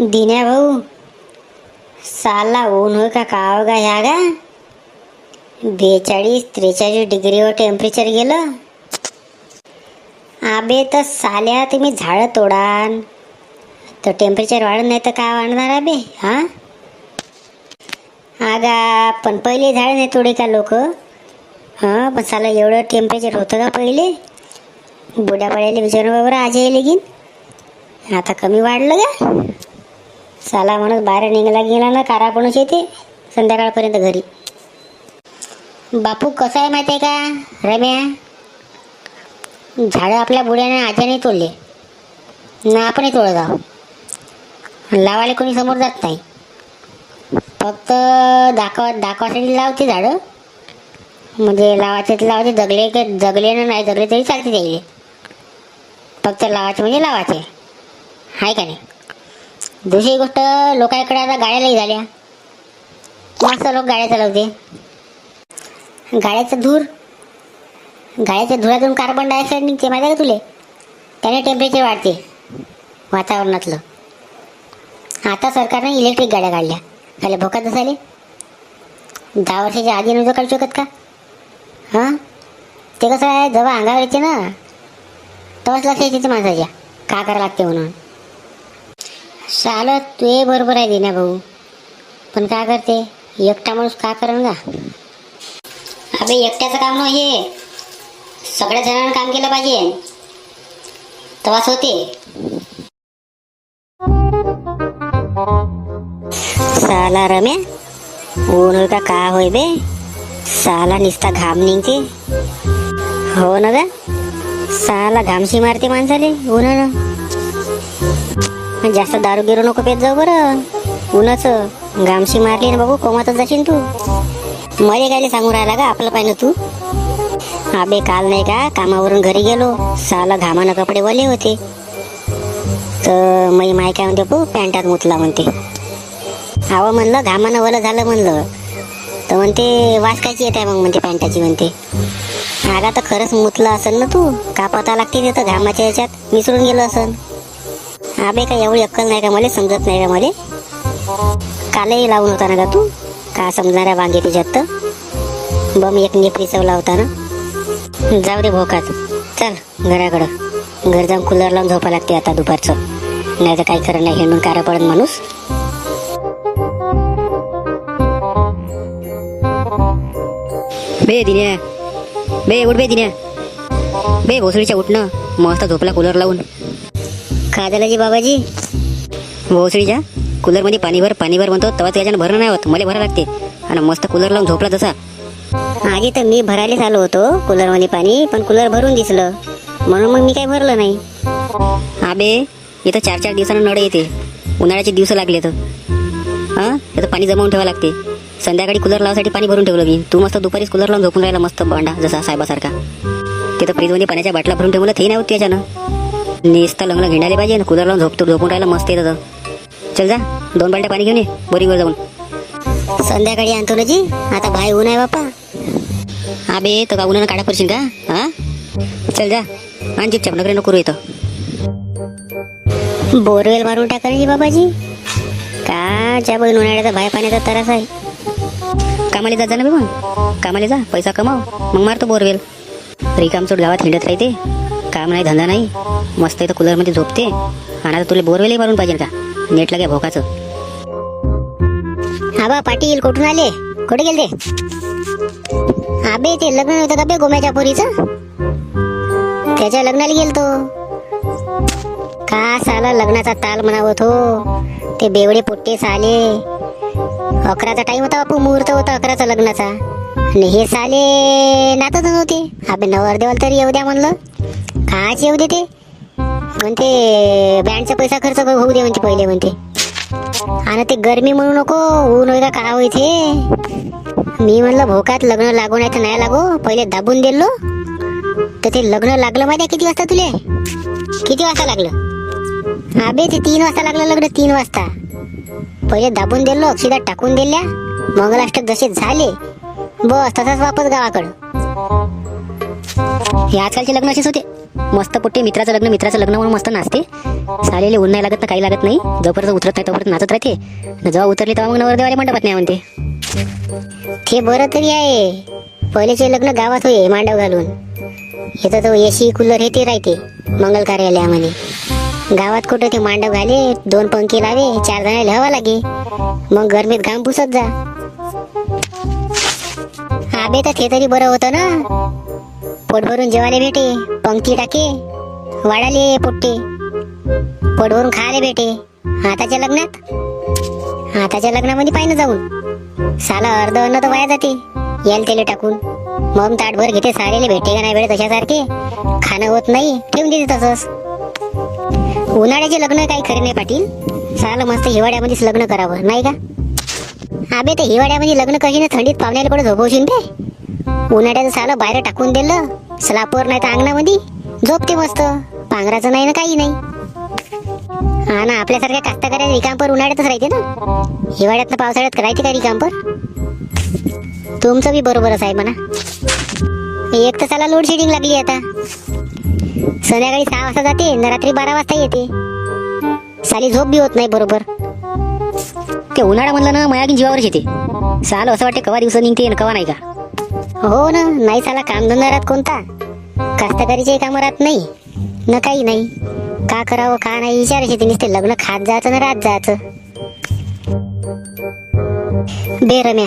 दिन्या भाऊ साला ऊन होय का काव का ह्या गा? बेचाळीस त्रेचाळीस डिग्रीवर टेम्परेचर गेलं. आबे तर साल्या तुम्ही झाडं तोडान. तर टेम्परेचर वाढत नाही तर काय वाढणार आबे हां? आगा पण पहिले झाडं नाही तोडे का लोक? हां पण साला एवढं टेम्परेचर होतं का पहिले? बुड्या पडायला विचारून बरोबर आज येईल आता कमी वाढलं का? साला म्हणत बाहेर निघाला गेला ना कारापणच येते संध्याकाळपर्यंत घरी. बापू कसं आहे माहिती आहे का रम्या? झाडं आपल्या बुड्याने आज्याने तोडले. ना आपणही तोडत आहोत लावायला कोणी समोर जात नाही. फक्त दाखवा दाखवासाठी लावते झाडं. म्हणजे लावायचे लावायचे जगले की जगले ना नाही जगले तरी चालते त्याईले फक्त लावायचे म्हणजे लावायचे. आहे का नाही? दुसरी गोष्ट लोकांकडे आता गाड्यालाही झाल्या. मस्त लोक गाड्या चालवते. गाड्याचं धूर गाड्याच्या धुरातून कार्बन डायऑक्साईड निघते माहिती आहे का तुले? त्याने टेम्परेचर वाढते वातावरणातलं. आता सरकारने इलेक्ट्रिक गाड्या काढल्या. त्याला भोकात झाले दहा वर्षाच्या आधी नव्हतं काढू शकत का? हां? ते कसं आहे जेव्हा अंगावर येते ना तेव्हाच लक्ष येते माणसाच्या. का करावं लागते म्हणून? शाला तू बरोबर आहे दिना भाऊ. पण काय करते? एकटा माणूस का करण का अबे एकट्याचं काम नाही हे सगळ्या जणांना काम केलं पाहिजे. तवाच होते. साला रमे ऊन होय का होय बे? साला निसता घाम निघते. हो ना ग? साला घामशी मारते माणसाले उन्हानं जास्त दारू गिरू नको पेत जाऊ बरं. उन्हाचं घामशी मारली ना बाबू कोमातच जाशील तू. मध्ये काय सांगू राहिला का आपलं पाहिलं तू? अबे काल नाही का कामावरून घरी गेलो साला घामानं कपडे वले होते. तर मी माय काय म्हणते पो पॅन्टात मुतला म्हणते. हवं म्हणलं घामानं वलं झालं म्हणलं. तर म्हणते वाचकायची येत आहे? मग म्हणते पॅन्टाची म्हणते. आगा तर खरंच मुतलं असेल ना तू. कापता लागते ते तर घामाच्या याच्यात. मिसळून गेलो असेल अबे काय एवढी अक्कल नाही का मला समजत नाही का मला? कालही लावून होता ना का तू? का समजणाऱ्या वांगे तुझ्यात तर? बम एक नेपरी चव लावता ना? जाऊ दे भोकात. चल घराकडं. घर जाऊन कूलर लावून झोपा लागते आता दुपारचं. नाही तर काही खरं नाही हिंडून कारा पडत माणूस. बे दिन्या. बे उठ बे दिन्या. बे भोसडीच्या उठणं. मस्त झोपला कूलर लावून. काय झालं जी. बाबाजी भोसडीच्या कूलरमध्ये पाणी भर पाणी भर म्हणतो तेव्हा त्याच्यानं भरणं नाही होत. मला भरा लागते. आणि मस्त कूलर लावून झोपला तसा. आधी तर मी भरायलाच आलो होतो कूलरमध्ये पाणी पण कूलर भरून दिसलं. म्हणून मग मी काही भरलं नाही. आबे इथं चार चार दिवसानं नळ येते. उन्हाळ्याचे दिवस लागले तर हां? त्याचं पाणी जमवून ठेवावं लागते. संध्याकाळी कूलर लावासाठी पाणी भरून ठेवलं मी. तू मस्त दुपारीच कूलर लावून झोपून राहिला मस्त भांडा जसा साहेबासारखा. तिथं फ्रीजमध्ये पाण्याच्या बाटला भरून ठेवलं ते नाही होत त्याच्यानं नेसता लग्न घेणारे पाहिजे. ना कूलर लावून झोपतो झोपून राहिला मस्त येतं चल जा दोन बालट्या पाणी घेऊन ये बोरिंगवर जाऊन. संध्याकाळी आणतो ना जी. आता भाई ऊन आहे बापा आबे तर का उन्हानं काढा पडशील का? हा? चल जा आणि चिपचाप नगरे नको येतं बोरवेल मारून टाका जी बाबाजी. का? ज्या बहीण उन्हाळ्याचा भाई पाण्याचा तरास आहे. कामाला जा जा ना बे मग. कामाला जा पैसा कमाव. मग मारतो बोरवेल. रिकाम सोड गावात हिंडत राहते. काम नाही धंदा नाही. मस्त इथं कूलरमध्ये झोपते. आणि आता तुला बोरवेलही मारून पाहिजे का? नेट लागे भोकाचं. आबा पाटील कुठून आले? कुठे गेले? आबे ते लग्न होतं का बे गोम्याच्या पोरीचं? त्याच्या लग्नाला गेलतो. का साला लग्नाचा ताल म्हणावत हो ते बेवडे पोट्टे साले. अकराचा टाइम होता बापू मुहूर्त होता अकराचा लग्नाचा. आणि हे साले नातच नव्हते. आबे नवरदेवाला तरी येऊ द्या म्हणलं. काच येऊ दे ते. म्हणते बँडचा पैसा खर्च होऊ दे म्हणते पहिले म्हणते. आणि ते गरमी म्हणू नको ऊन वगैरे का का मी म्हणलं भोकात लग्न लागू नाही तर नाही लागो. पहिले दाबून दिलो. तर ते लग्न लागलं माहिती किती वाजता तुले? किती वाजता लागलं? अबे ते तीन वाजता लागलं लग्न तीन वाजता. पहिले दाबून दिलो अक्षिदात टाकून दिल्या. मंगलाष्टक जसे झाले. बस तसाच वापस गावाकडं. हे आजकालचे लग्न असेच होते. मस्त पोट्टे मित्राचं लग्न मित्राचं लग्न म्हणून मस्त नाचते. सालेले ऊन नाही लागत ना काही लागत नाही. जोपर्यंत उतरत नाही तोपर्यंत नाचत राहते. जेव्हा उतरले तेव्हा मग नवरदेवाले मंडपात नाही म्हणते. ते बरं तरी आहे. पहिलेचे लग्न गावात होय मांडव घालून. इथं तो एसी कूलर हे ते राहते मंगल कार्यालयामध्ये. गावात कुठं ते मांडव घाले दोन पंखे लावे चार जणांना हवा लागे. मग गरमीत घाम पुसत जा. आबे तर ते तरी बरं होतं ना. पोट भरून जेवायला भेटे पंक्ती टाके वाढाले पोट्टे. पोट भरून खायला भेटे आताच्या लग्नात? आताच्या लग्नामध्ये पाहिजे जाऊन. साला अर्ध अन्न तर वाया जाते याल तेले टाकून. मग ताटभर घेते सारेले भेटे का नाही भेटे तशासारखे खाणं होत नाही ठेवून देते तसंच. उन्हाळ्याचे लग्न काही खरे नाही पाटील. साला मस्त हिवाळ्यामध्येच लग्न करावं नाही का? अबे ते हिवाळ्यामध्ये लग्न कशी ना थंडीत पाहुण्याला कुठे झोपवशील ते उन्हाळ्याचं सालं बाहेर टाकून दिलं स्लापवर नाही तर अंगणामध्ये. झोपते मस्त. पांघराचं नाही ना काही नाही. हा ना आपल्यासारख्या कास्तकऱ्या रिकामपर उन्हाळ्यातच राहते ना. हिवाळ्यात पावसाळ्यात राहते का रिकामपर तुमचं बी बरोबरच आहे म्हणा. एक तर साला लोडशेडिंग लागली आता. संध्याकाळी सहा वाजता जाते न रात्री बारा वाजता येते. साली झोप बी होत नाही बरोबर. ते उन्हाळा म्हणलं ना मायागीन जीवावरच येते. साल असं वाटते कवा दिवस निघते कवा नाही का? हो ना नाही साला कामधंदा राहत कोणता? कास्तकारीचे काम राहत नाही. न काही नाही. का करावं का नाही विचारायचे ते नुसते लग्न खात जायचं ना रात जायचं. बे रम्या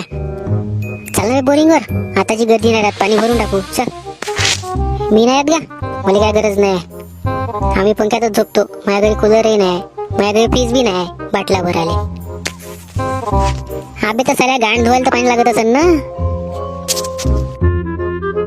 चाल ना बोरिंगवर. आताची गर्दी नाही राहत पाणी भरून टाकू. चल. मी नाही येत का मला काय गरज नाही. आम्ही पंख्यातच झोपतो. माझ्या घरी कूलरही नाही. माझ्या घरी फ्रीज बी नाही. बाटला भरायला. आबे तर सगळ्या गाण धुवायला तर पाणी लागत असेल ना?